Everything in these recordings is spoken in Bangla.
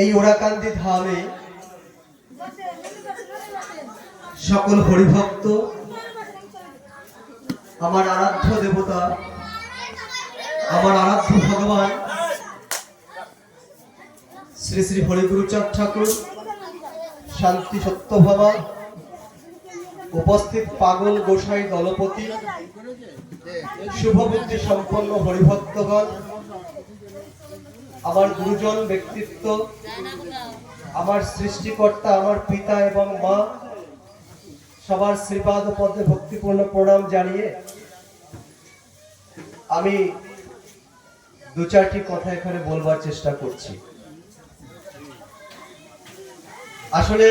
এই ওরাকান্দি ধামে সকল হরিভক্ত, আমার আরাধ্য দেবতা, আমার আরাধ্য ভগবান, শ্রী শ্রী হরিগুরুচাঁদ ঠাকুর, শান্তি সত্যভাবা উপস্থিত পাগল গোসাই দলপতি, শুভবুদ্ধি সম্পন্ন হরিভক্তগণ আমার গুরুজন ব্যক্তিত্ব, আমার সৃষ্টিকর্তা, আমার পিতা এবং মা, সবার শ্রীপাদ পদে ভক্তিপূর্ণ প্রণাম জানিয়ে আমি দু চারটি কথা এখানে বলবার চেষ্টা করছি। আসলে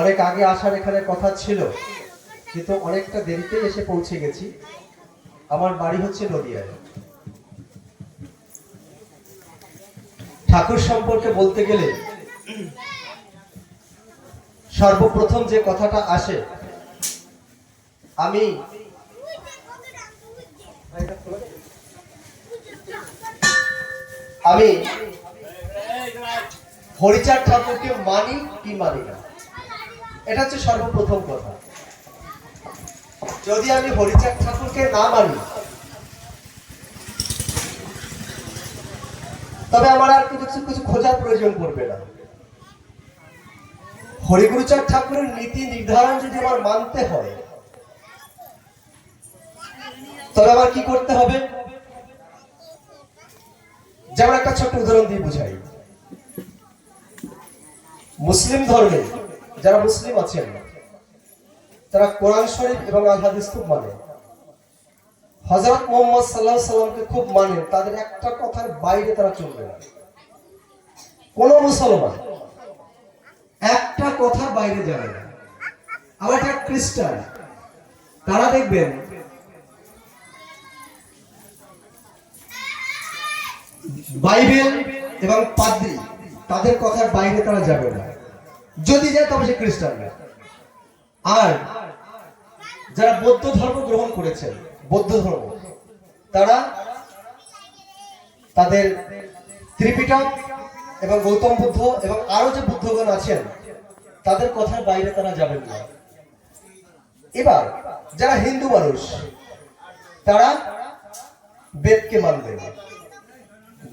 অনেক আগে আসার এখানে কথা ছিল, কিন্তু অনেকটা দেরিতে এসে পৌঁছে গেছি। আমার বাড়ি হচ্ছে নদিয়ায়। ঠাকুর সম্পর্কে বলতে গেলে, সর্বপ্রথম যে কথাটা আসে, আমি আমি হরিচাঁদ ঠাকুরকে মানি কি মানি না। এটা হচ্ছে সর্বপ্রথম কথা। যদি আমি হরিচার ঠাকুরকে না মানি তবে আমার আর কিছু কিছু খোঁজার প্রয়োজন পড়বে না। হরিগুরুচাঁদ ঠাকুরের নীতি নির্ধারণ যদি আমার মানতে হয়, তবে আমার কি করতে হবে? যেমন একটা ছোট্ট উদাহরণ দিয়ে বুঝাই। মুসলিম ধর্মে যারা মুসলিম আছেন, তারা কোরআন শরীফ এবং আল হাদিস খুব মানে। হজরত মোহাম্মদ সাল্লাহ সাল্লামকে খুব মানেন তাদের একটা কথার বাইরে তারা চলবে না। কোন মুসলমান একটা কথার বাইরে যাবে না। আবার একটা খ্রিস্টান, তারা দেখবেন বাইবেল এবং পাদ্রি, তাদের কথার বাইরে তারা যাবে না। যদি যায় তবে সে খ্রিস্টান না। আর যারা বৌদ্ধ ধর্ম গ্রহণ করেছেন বৌদ্ধ ধর্ম। তারা তাদের ত্রিপিটক এবং গৌতম বুদ্ধ এবং আরও যে বুদ্ধগণ আছেন, তাদের কথার বাইরে তারা যাবেন না। এবার যারা হিন্দু মানুষ, তারা বেদকে মানবে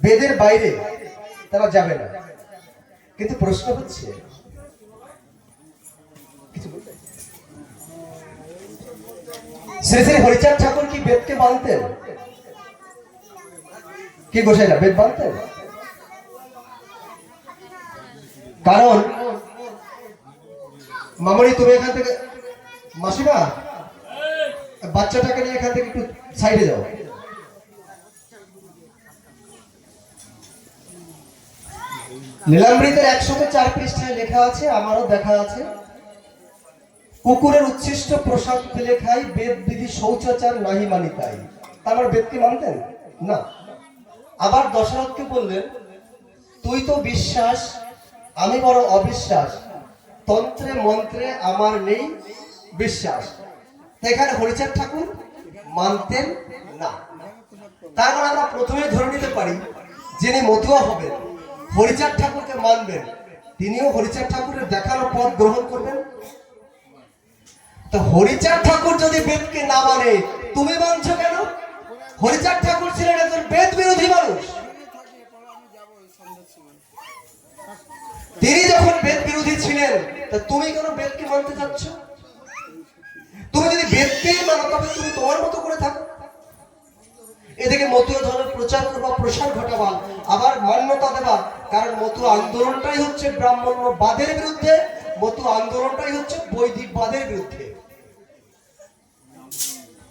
বেদের বাইরে তারা যাবে না। কিন্তু প্রশ্ন হচ্ছে শ্রী শ্রী হরিচাঁদ ঠাকুর কি বেদকে কি বেদ কারণ, মামনি, তুমি এখান থেকে, মাসিমা, বাচ্চাটাকে নিয়ে এখান থেকে একটু সাইডে যাও। নীলামৃতের একশত চার পৃষ্ঠায় লেখা আছে, আমারও দেখা আছে। কুকুরের উচ্ছিষ্ট প্রসাদ ফেলে খাই, বেদ বিধি শৌচাচার নাহি মানি তাই। আমার বেদ কি মানতেন? না। আবার দশরথকে বললেন, তুই তো বিশ্বাস, আমি বড় অবিশ্বাস, তন্ত্রে মন্ত্রে আমার নেই বিশ্বাস। এখানে হরিচাঁদ ঠাকুর মানতেন না। তার মানে আমরা প্রথমে ধরে নিতে পারি, যিনি মতুয়া হবেন, হরিচাঁদ ঠাকুরকে মানবেন। তিনিও হরিচাঁদ ঠাকুরের দেখানো পথ গ্রহণ করবেন। তো হরিচাঁদ ঠাকুর যদি বেদকে না মানে তুমি মানছো কেন? হরিচাঁদ ঠাকুর ছিলেন একজন বেদ বিরোধী মানুষ। তিনি যখন বেদ বিরোধী ছিলেন, তা তুমি কেন বেদকে মানতে চাচ্ছ? তুমি যদি বেদকেই মানো, তবে তুমি তোমার মতো করে থাকো। এদিকে মতুয়া ধর্মের প্রচার করবা, প্রসার ঘটাবা, আবার মান্যতা দেবা, কারণ মতুয়া আন্দোলনটাই হচ্ছে ব্রাহ্মণ্যবাদের বিরুদ্ধে মতুয়া আন্দোলনটাই হচ্ছে বৈদিকবাদের বিরুদ্ধে।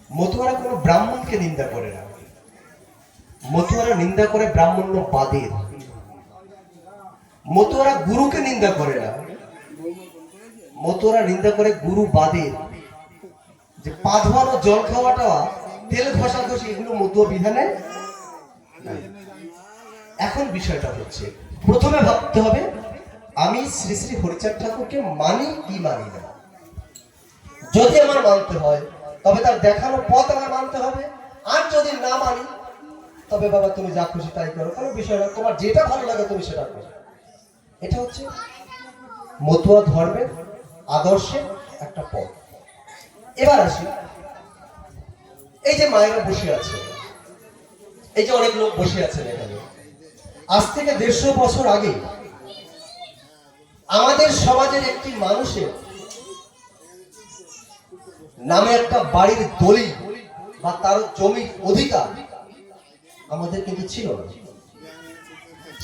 মতুয়ারা কোনো ব্রাহ্মণকে নিন্দা করে না। মতুয়ারা নিন্দা করে ব্রাহ্মণ্যবাদের মতুয়ারা গুরুকে নিন্দা করে না। মতুয়ারা নিন্দা করে গুরু বাদের। যে পা ধোয়ানো জল খাওয়াটা, তেল ঘষা ঘষি এগুলো মতুয়া বিধানে এখন বিষয়টা হচ্ছে, প্রথমে ভাবতে হবে, আমি শ্রী শ্রী হরিচাঁদ ঠাকুরকে মানি কি মানি না। যদি আমার মানতে হয় তবে তার দেখানো পথ আমার মানতে হবে। আর যদি না মানি, তবে বাবা তুমি যা খুশি তাই করো। কোনো বিষয় না, তোমার যেটা ভালো লাগে তুমি সেটা করো। এটা হচ্ছে মতুয়া ধর্মের আদর্শের একটা পথ। এবার আসি, এই যে মায়েরা বসে আছে এই যে অনেক লোক বসে আছেন এখানে। আজ থেকে দেড়শো বছর আগে আমাদের সমাজের একটি মানুষের নামে একটা বাড়ির দলিল বা তার জমির অধিকার আমাদের কিন্তু ছিল না।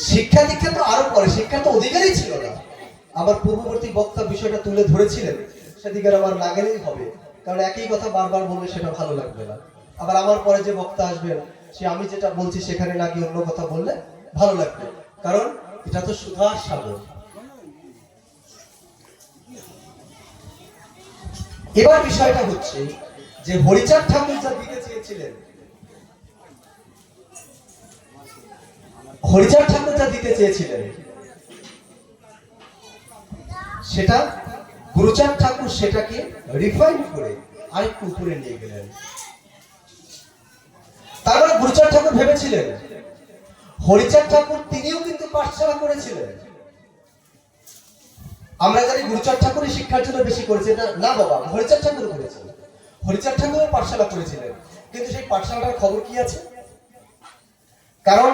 শিক্ষা দীক্ষা তো আরও পরে, শিক্ষা তো অধিকারই ছিল না। আমার পূর্ববর্তী বক্তা বিষয়টা তুলে ধরেছিলেন সেদিকে আমার লাগেলেই হবে। কারণ একই কথা বারবার বললে সেটা ভালো লাগবে না। আবার আমার পরে যে বক্তা আসবেন, সে আমি যেটা বলছি সেখানে না গিয়ে অন্য কথা বললে ভালো লাগবে। কারণ এটা তো সুধার সাগর। এবার বিষয়টা হচ্ছে যে হরিচাঁদ ঠাকুর যা দিতে চেয়েছিলেন, হরিচাঁদ ঠাকুর যা দিতে চেয়েছিলেন, সেটা গুরুচাঁদ ঠাকুর সেটাকে রিফাইন করে আরেকটু উপরে নিয়ে গেলেন। তার মানে গুরুচাঁদ ঠাকুর ভেবেছিলেন, হরিচাঁদ ঠাকুর তিনিও কিন্তু পাঠশালা করেছিলেন। আমরা জানি গুরুচাঁদ ঠাকুরই শিক্ষার জন্য বেশি করেছে না বাবা, হরিচাঁদ ঠাকুর করেছেন। হরিচাঁদ ঠাকুরও পাঠশালা করেছিলেন। কিন্তু সেই পাঠশালাটার খবর কি আছে? কারণ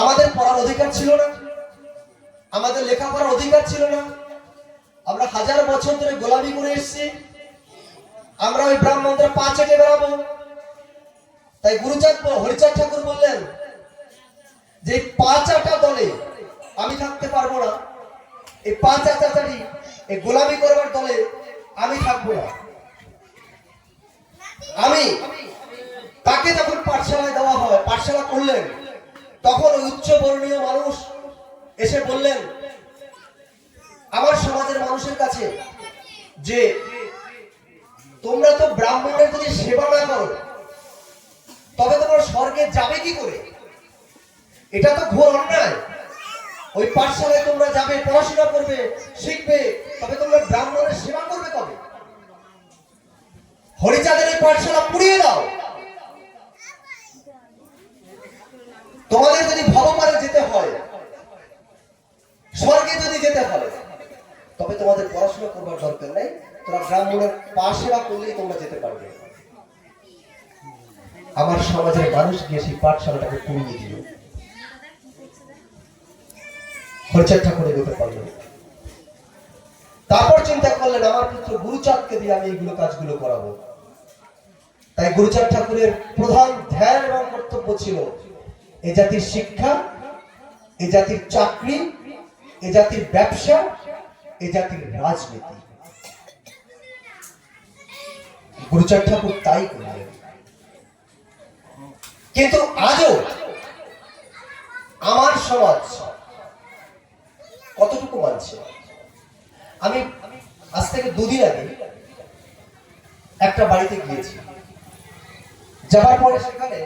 আমাদের পড়ার অধিকার ছিল না। আমাদের লেখাপড়ার অধিকার ছিল না। আমরা হাজার বছর ধরে গোলামি করে এসেছি। আমরা ওই ব্রাহ্মণদের পা চেটে বেড়াবো। তাই গুরুচাঁদ হরিচাঁদ ঠাকুর বললেন, যে এই পাঁচ আটা দলে আমি থাকতে পারব না। এই পাঁচ আচাচারি এই গোলামি করবার দলে আমি থাকব না। আমি তাকে যখন পাঠশালায় দেওয়া হয়, পাঠশালা করলেন, তখন ওই উচ্চ বর্ণীয় মানুষ এসে বললেন, আমার সমাজের মানুষের কাছে যে তোমরা তো ব্রাহ্মণের যদি সেবা না করো, তবে তোমার স্বর্গে যাবে কি করে? এটা তো ঘোর অন্যায়। ওই পাঠশালায় তোমরা যাবে, পড়াশোনা করবে, শিখবে, তবে তোমরা ব্রাহ্মণের সেবা করবে কবে? হরিচাঁদের এই পাঠশালা পুড়িয়ে দাও। তোমাদের যদি ভগবানে যেতে হয়, স্বর্গে যদি যেতে হয়, তবে তোমাদের পড়াশোনা করবার দরকার নেই। তোমরা ব্রাহ্মণের পা সেবা করলেই তোমরা যেতে পারবে। আমার সমাজের মানুষ গিয়ে সেই পাঠশালাটাকে পুড়িয়ে দিল। হরিচাঁদ ঠাকুর এগোতে পারল না। তারপর চিন্তা করলেন, আমার পুত্র গুরুচাঁদকে দিয়ে আমি এইগুলো কাজগুলো করাবো। তাই গুরুচাঁদ ঠাকুরের প্রধান ধ্যান এবং কর্তব্য ছিল, এ জাতির শিক্ষা, এ জাতির চাকরি, এ জাতির ব্যবসা, এ জাতির রাজনীতি। গুরুচাঁদ ঠাকুর তাই করলেন। কিন্তু আজও আমার সমাজ কতটুকু মানছে? আমি আজ থেকে দুদিন আগে একটা বাড়িতে গিয়েছি। যাওয়ার পরে সেখানে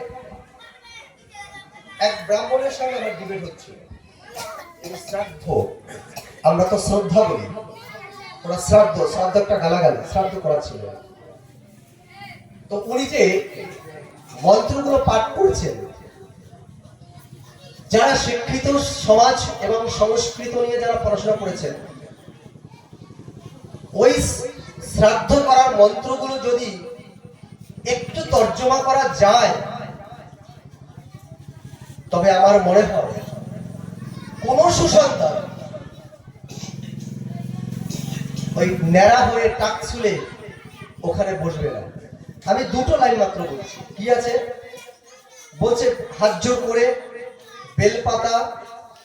এক ব্রাহ্মণের সঙ্গে আমার ডিবেট হচ্ছে শ্রাদ্ধ, আমরা তো শ্রদ্ধা বলি। ওরা শ্রাদ্ধ শ্রাদ্ধ একটা গালাগালি, শ্রাদ্ধ করাচ্ছিল তো উনি যে মন্ত্রগুলো পাঠ করছেন যারা শিক্ষিত সমাজ এবং সংস্কৃত নিয়ে যারা পড়াশোনা করেছেন, ওই শ্রাদ্ধ করার মন্ত্রগুলো যদি একটু তর্জমা করা যায়, তবে আমার মনে হয় কোন সুসন্তান ওই ন্যাড়া হয়ে টাক ছুলে ওখানে বসবে না। আমি দুটো লাইন মাত্র বলছি। কি আছে? বলছে, হাত জোর করে বেলপাতা,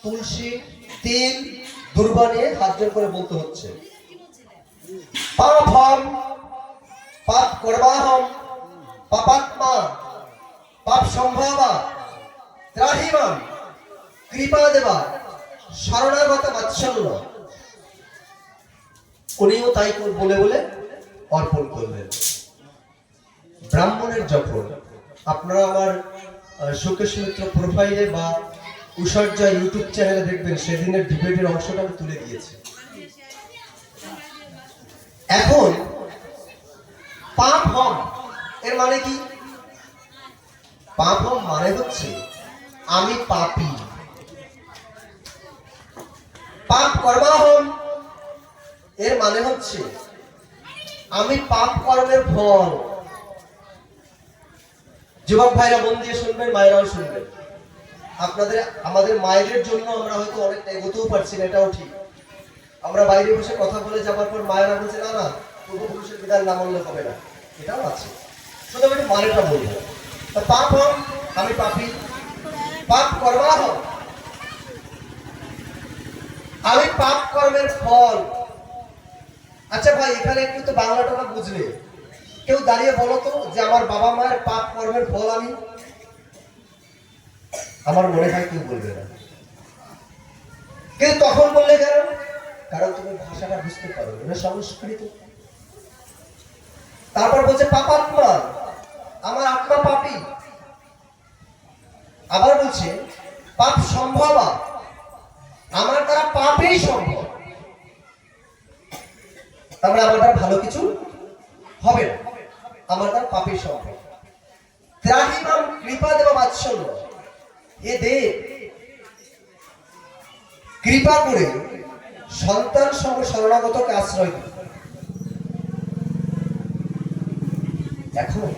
তুলসী, তিল দুর্বা নিয়ে হাত জোর করে বলতে হচ্ছে। পাপ পাপ পাপাত্মা, পাপ সম্ভবা কৃপা দেবা বাৎসল্য। উনিও তাই বলে বলে অর্পণ করলেন। ব্রাহ্মণের যখন, আপনারা আমার সুকেশ মিত্র প্রোফাইলে বা উষর্জা ইউটিউব চ্যানেলে দেখবেন, সেদিনের ডিবেটের অংশটা আমি তুলে দিয়েছি। এখন, পাপ হম, এর মানে কি? পাপ হম মানে হচ্ছে, আমি পাপি। পাপ কর্মাহম এর মানে হচ্ছে, আমি পাপ কর্মের ফল। যুবক ভাইরা মন দিয়ে শুনবেন, মায়েরাও শুনবেন। আপনাদের, আমাদের মায়েদের জন্য আমরা হয়তো অনেকটা এগোতেও পারছি না, এটাও ঠিক। আমরা বাইরে বসে কথা বলে যাবার পর মায়েরা বলছে, না না, পূর্বপুরুষের বিধান না মানলে হবে না। এটাও আছে। শুধু আমি মানেটা বলব তা পাপ হম আমি পাপি। পাপ করবা হম আমি পাপ কর্মের ফল। আচ্ছা ভাই, এখানে একটু তো বাংলাটা বুঝলে। কেউ দাঁড়িয়ে বলো তো যে আমার বাবা মায়ের পাপ কর্মের ফল আমি আমার মনে হয় কেউ বলবে না। কিন্তু তখন বললে কেন? কারণ তুমি ভাষাটা বুঝতে পারো, এটা সংস্কৃত। তারপর বলছে, পাপাত্মা, আমার আত্মা পাপী। আবার বলছে, পাপ সম্ভবা, আমার দ্বারা পাপেই সম্ভব। তারপরে আমার দ্বারা ভালো কিছু হবে না। আমার দ্বারা পাপেই সম্ভব। ত্রাহিমাম কৃপা দেবা বাৎসল্য। এ দেব। কৃপা করে সন্তান সহ শরণাগতকে আশ্রয় দিন। এখন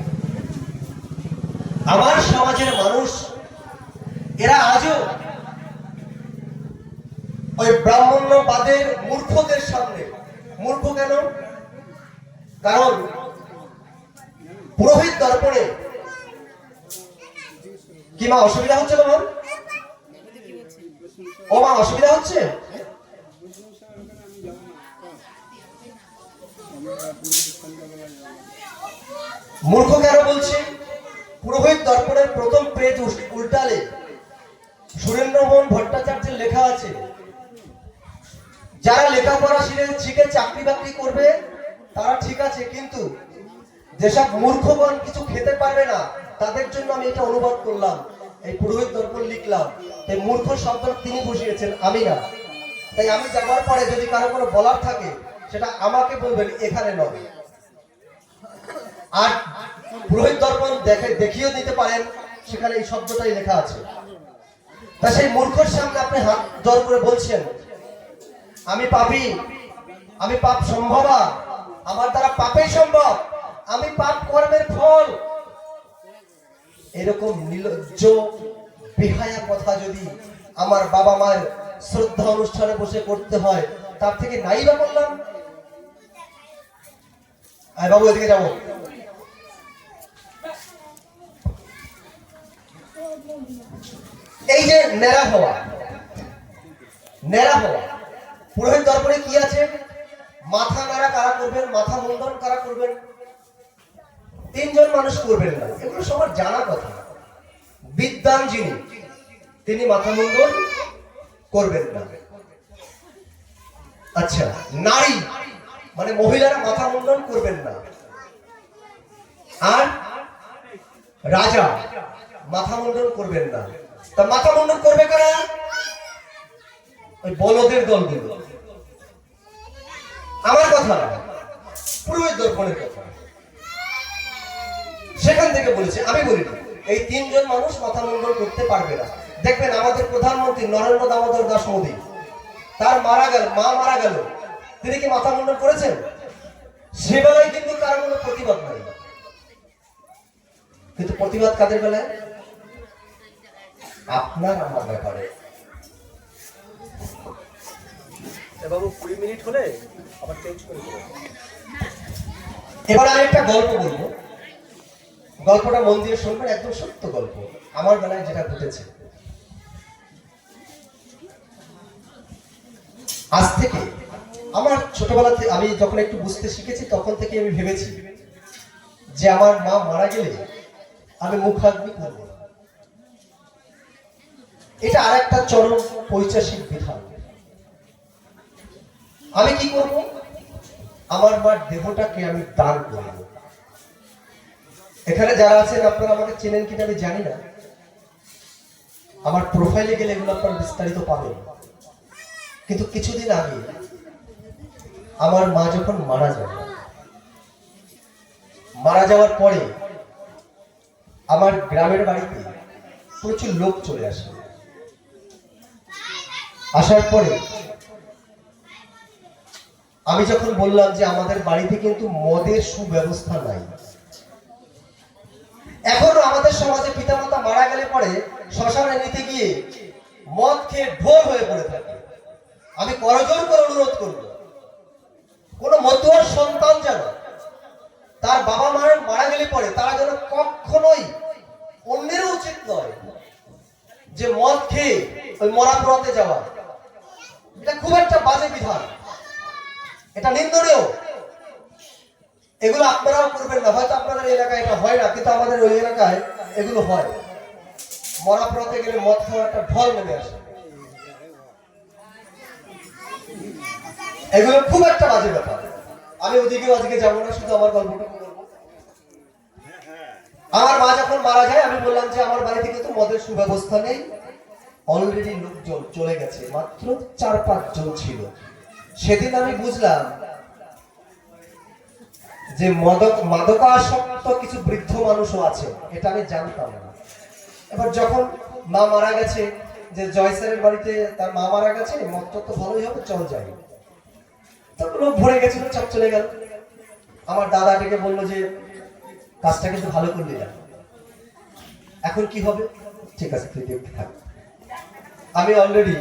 আমার সমাজের মানুষ, এরা আজও ওই ব্রাহ্মণ্যবাদের মূর্খদের সামনে, মূর্খ কেন? কারণ পুরোহিত দর্পণে কি মা, অসুবিধা হচ্ছে তোমার ও মা, অসুবিধা হচ্ছে? মূর্খ কেন বলছে? পুরোহিত দর্পণের প্রথম পেজ উল্টালে সুরেন্দ্রমোহন ভট্টাচার্যের লেখা আছে, যারা লেখাপড়া শিখে চাকরি বাকরি করবে, তারা ঠিক আছে, কিন্তু যেসব মূর্খগণ কিছু খেতে পারবে না, তাদের জন্য আমি এটা অনুবাদ করলাম। এই পুরোহিত দর্পণ লিখলাম। এই মূর্খ শব্দ তিনি বসিয়েছেন আমি না। তাই আমি যাবার পরে যদি কারও কোনো বলার থাকে, সেটা আমাকে বলবেন, এখানে নয়। আর পুরোহিত দর্পণ দেখে, দেখিয়েও দিতে পারেন, সেখানে এই শব্দটাই লেখা আছে। তা সেই মূর্খর সামনে আপনি হাত জোর করে বলছেন, আমি পাপি, আমি পাপ সম্ভবা, আমার দ্বারা পাপেই সম্ভব, আমি পাপ কর্মের ফল এরকম নির্লজ্জ বিহায়া কথা যদি আমার বাবা মায়ের শ্রদ্ধা অনুষ্ঠানে বসে করতে হয়, তার থেকে নাই বা বললাম? আয় বাবু, এদিকে যাব। এই যে ন্যাড়া হওয়া ন্যাড়া হওয়া, পুরোহিত দর্পণে কি আছে? মাথা নাড়া কারা করবেন? মাথা মুন্ডন কারা করবেন? তিনজন মানুষ করবেন না। এগুলো সবার জানা কথা। বিদ্যান যিনি তিনি মাথা মুন্ডন করবেন না। আচ্ছা নারী মানে মহিলারা মাথা মুন্ডন করবেন না। আর রাজা মাথা মুন্ডন করবেন না। তা মাথা মুন্ডন করবে কারা? ওই বলদের দলগুলো। আমার কথা না, পুরোহিত দর্পণের কথা। সেখান থেকে বলেছে আমি বলি এই তিনজন মানুষ মাথা মুন্ডন করতে পারবে না। দেখবেন আমাদের প্রধানমন্ত্রী নরেন্দ্র দামোদর দাস মোদী তার মারা গেল মা মারা গেল। তিনি কি মাথা মুন্ডন করেছেন? সেবেলায় কিন্তু তার কোনো প্রতিবাদ নাই কিন্তু প্রতিবাদ কাদের বেলায়? আপনার আমার ব্যাপারে। বাবু কুড়ি মিনিট হলে আবার চেঞ্জ করে এবার আমি একটা গল্প বলব। গল্পটা মন দিয়ে শুনবেন, একদম সত্য গল্প, আমার বেলায় যেটা ঘটেছে। আজ থেকে আমার ছোটবেলা থেকে আমি যখন একটু বুঝতে শিখেছি, তখন থেকে আমি ভেবেছি যে আমার মা মারা গেলে আমি মুখাগ্নি করব। এটা আর একটা চরম পৈচাসিক বিধান। আমি কি করব? আমার মার দেহটাকে আমি দান করব। এখানে যারা আছেন, আপনারা আমাকে চেনেন কিনা আমি জানি না। আমার প্রোফাইলে গেলে এগুলো আপনারা বিস্তারিত পাবেন। কিন্তু কিছুদিন আগে আমার মা যখন মারা যায়, মারা যাওয়ার পরে আমার গ্রামের বাড়িতে প্রচুর লোক চলে আসে। আসার পরে আমি যখন বললাম যে আমাদের বাড়িতে কিন্তু মদের সুব্যবস্থা নাই এখনও আমাদের সমাজে পিতামাতা মারা গেলে পরে শ্মশানে নিতে গিয়ে মদ খেয়ে ঢোল হয়ে পড়ে থাকে। আমি করজোর করে অনুরোধ করব, কোন মতুয়ার সন্তান যেন তার বাবা মায়ের মারা গেলে পরে তারা যেন কখনোই অন্যেরও উচিত নয় যে মদ খেয়ে ওই মরা পড়াতে যাওয়া। এটা খুব একটা বাজে বিধান। এটা নিন্দনীয়। এগুলো আপনারাও করবেন না। হয়তো আপনাদের এলাকায় এটা হয় না, কিন্তু আমাদের ওই এলাকায় এগুলো হয়। মরা পড়াতে গেলে মদ খাওয়া একটা ঢল নেমে আসে। এগুলো খুব একটা বাজে ব্যাপার। আমি ওদিকে আজকে যাব না, শুধু আমার গল্পটা আমার মা যখন মারা যায়, আমি বললাম যে আমার বাড়ি থেকে তো মদের সুব্যবস্থা নেই। অলরেডি লোকজন চলে গেছে, মাত্র চার পাঁচজন ছিল। সেদিন আমি বুঝলাম যে মদক মাদকাসক্ত কিছু বৃদ্ধ মানুষও আছে, এটা আমি জানতাম না। এবার যখন মা মারা গেছে, যে জয় স্যারের বাড়িতে তার মা মারা গেছে মদটা তো ভালোই হবে, চল যাই। লোক ভরে গেছিল, চাপ চলে গেল। আমার দাদা ডেকে বলল যে, কাজটা কিন্তু ভালো করলি না। এখন কি হবে? ঠিক আছে, তুই দেখতে থাক। আমি অলরেডি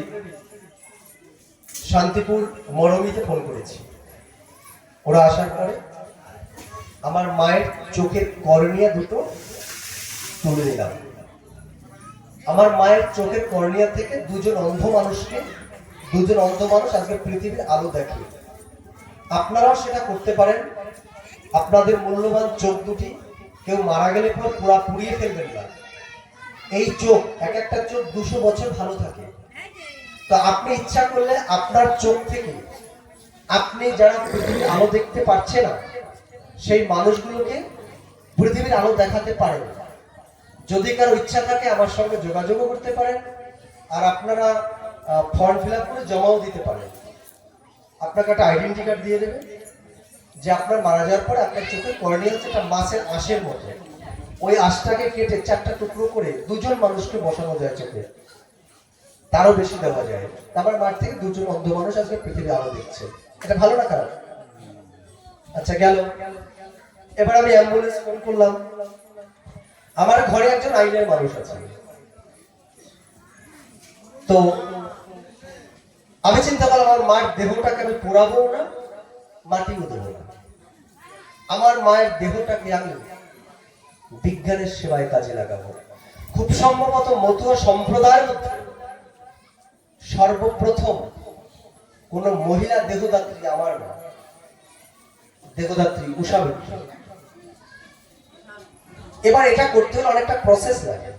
শান্তিপুর মরমিতে ফোন করেছি। ওরা আসার পরে আমার মায়ের চোখের কর্নিয়া দুটো তুলে দিলাম। আমার মায়ের চোখের কর্নিয়া থেকে দুজন অন্ধ মানুষকে, দুজন অন্ধ মানুষ আজকে পৃথিবীর আলো দেখে আপনারাও সেটা করতে পারেন। আপনাদের মূল্যবান চোখ দুটি কেউ মারা গেলে পর পুরা পুড়িয়ে ফেলবেন না। এই চোখ, এক একটা চোখ দুশো বছর ভালো থাকে। তো আপনি ইচ্ছা করলে আপনার চোখ থেকে আপনি যারা পৃথিবীর আলো দেখতে পাচ্ছে না সেই মানুষগুলোকে পৃথিবীর আলো দেখাতে পারেন যদি কারও ইচ্ছা থাকে আমার সঙ্গে যোগাযোগও করতে পারেন, আর আপনারা ফর্ম ফিল করে জমাও দিতে পারেন। আপনাকে একটা আইডেন্টি কার্ড দিয়ে দেবে, যে আপনার মারা যাওয়ার পরে আপনার চোখে করণীয় হচ্ছে একটা মাছের আঁশের মধ্যে, ওই আঁশটাকে কেটে চারটা টুকরো করে দুজন মানুষকে বসানো যায় চোখে। তারও বেশি দেওয়া যায়। আমার মাঠ থেকে দুজন অন্ধ মানুষ আজকে পৃথিবী আলো দেখছে। এটা ভালো না খারাপ? আচ্ছা গেল। এবার আমি অ্যাম্বুলেন্স ফোন করলাম। আমার ঘরে একজন আইনের মানুষ আছে। তো আমি চিন্তা করলাম, আমার মার দেহটাকে আমি পোড়াবো না, মাটিও দেবো না। আমার মায়ের দেহটাকে আমি বিজ্ঞানের সেবায় কাজে লাগাবো। খুব সম্ভবত মতুয়া সম্প্রদায়ের মধ্যে সর্বপ্রথম কোন মহিলা দেহদাত্রী আমার না দেহদাত্রী উষা এবার এটা করতে হলে অনেকটা প্রসেস লাগে।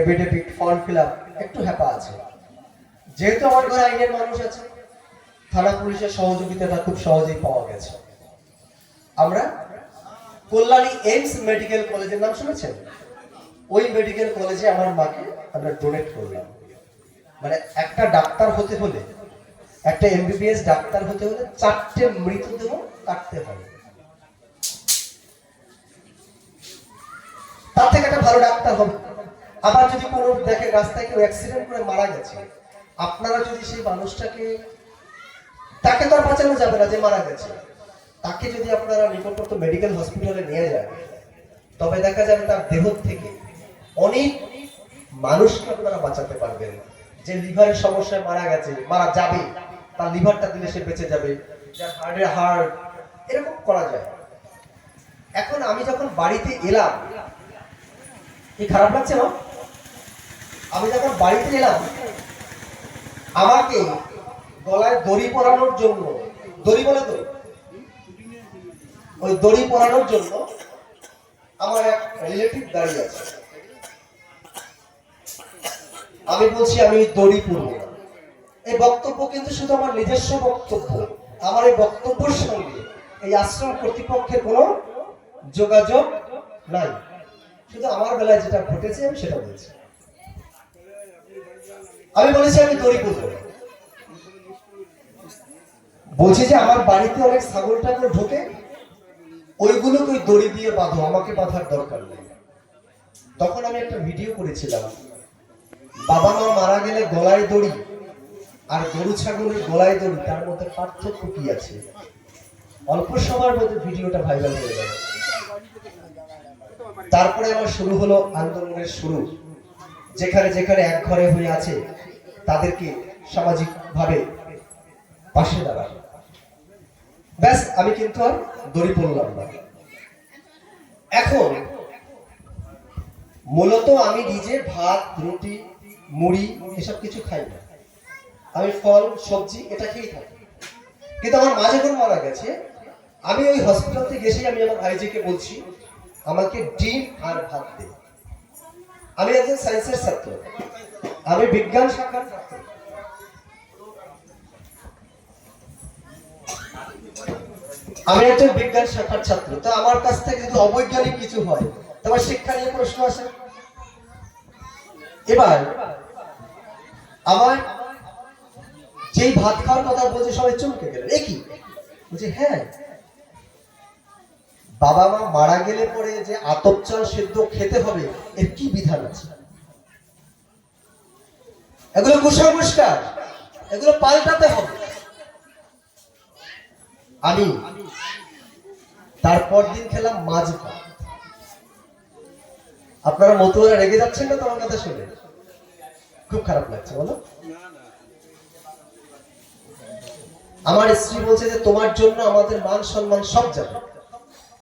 এভিডেভিট ফর্ম ফিল আপ একটু হ্যাপা আছে। যেহেতু আমার ঘরে আইনের মানুষ আছে, থানা পুলিশের সহযোগিতাটা খুব সহজেই পাওয়া গেছে। আমরা কল্যাণী এইমস মেডিকেল কলেজের নাম শুনেছেন? ওই মেডিকেল কলেজে আমার মাকে আমরা ডোনেট করলাম। মানে একটা ডাক্তার হতে হলে, একটা এমবিবিএস ডাক্তার হতে হলে চারটে মৃতদেহ কাটতে হবে তার থেকে একটা ভালো ডাক্তার হবে আবার যদি কোনো দেখে রাস্তায় কেউ অ্যাক্সিডেন্ট করে মারা গেছে, আপনারা যদি সেই মানুষটাকে, তাকে তো আর বাঁচানো যাবে না যে মারা গেছে, তাকে যদি আপনারা নিকটবর্তী মেডিকেল হসপিটালে নিয়ে যান, তবে দেখা যাবে তার দেহ থেকে অনেক মানুষকে আপনারা বাঁচাতে পারবেন। যে লিভারের সমস্যায় মারা গেছে, মারা যাবে, তার লিভারটা দিলে সে বেঁচে যাবে। যার হার্টের হার্ট এরকম করা যায়। এখন আমি যখন বাড়িতে এলাম, কি খারাপ লাগছে না আমি যখন বাড়িতে এলাম, আমাকে গলায় দড়ি পরানোর জন্য, দড়ি বলে তো? ওই দড়ি পরানোর জন্য আমার এক রিলেটিভ দাঁড়িয়ে আছে। আমি বলছি, আমি দড়ি পরবো। এই বক্তব্য কিন্তু শুধু আমার নিজস্ব বক্তব্য, আমার এই বক্তব্যের সঙ্গে এই আশ্রম কর্তৃপক্ষের কোনো যোগাযোগ নাই। শুধু আমার বেলায় যেটা ঘটেছে, আমি সেটা বলছি। আমি বলেছি, আমি দড়ি পরবো না। বলছি যে, আমার বাড়িতে অনেক ছাগল টাগল ঢোকে, ওইগুলোকে ওই দড়ি দিয়ে বাঁধো, আমাকে বাঁধার দরকার নেই। তখন আমি একটা ভিডিও করেছিলাম। বাবা মা মারা গেলে গলায় দড়ি, আর গরু ছাগলের গলায় দড়ি, তার মধ্যে পার্থক্য কি আছে? অল্প সময়ের মধ্যে ভিডিওটা ভাইরাল হয়ে গেল তারপরে আমার শুরু হলো আন্দোলনের শুরু। যেখানে যেখানে এক ঘরে হয়ে আছে, তাদেরকে সামাজিক ভাবে পাশে দাঁড়ানো ব্যাস, আমি কিন্তু আর দড়ি পড়লাম না। এখন মূলত আমি নিজে ভাত, রুটি, মুড়ি এসব কিছু খাই না। আমি ফল, সবজি এটা খেয়েই থাকি। কিন্তু আমার মাঝে যখন মারা গেছে আমি ওই হসপিটাল থেকে এসে আমি আমার আইজিকে বলছি, আমাকে ডিম আর ভাত দে। আমি একজন সায়েন্সের ছাত্র। আমি বিজ্ঞান শাখার আমি একজন বিজ্ঞান শাখার ছাত্র। তো আমার কাছ থেকে যদি অবৈজ্ঞানিক কিছু হয়, তোমার শিক্ষা নিয়ে প্রশ্ন আসে। এবার, আমার যেই ভাত খাওয়ার কথা বলছে, সবাই চমকে গেলেন। এ কি? বলছে হ্যাঁ বাবা মা মারা গেলে পরে যে আতপ চাল সেদ্ধ খেতে হবে, এর কি বিধান আছে? এগুলো কুসংস্কার, এগুলো পাল্টাতে হবে। আমি তারপর দিন খেলাম মাছ ভাত। আপনারা মতুয়ারা রেগে যাচ্ছেন না তোমার কথা শুনে? খুব খারাপ লাগছে, বলো। আমার স্ত্রী বলছে যে তোমার জন্য আমাদের মান সম্মান সব যাবে।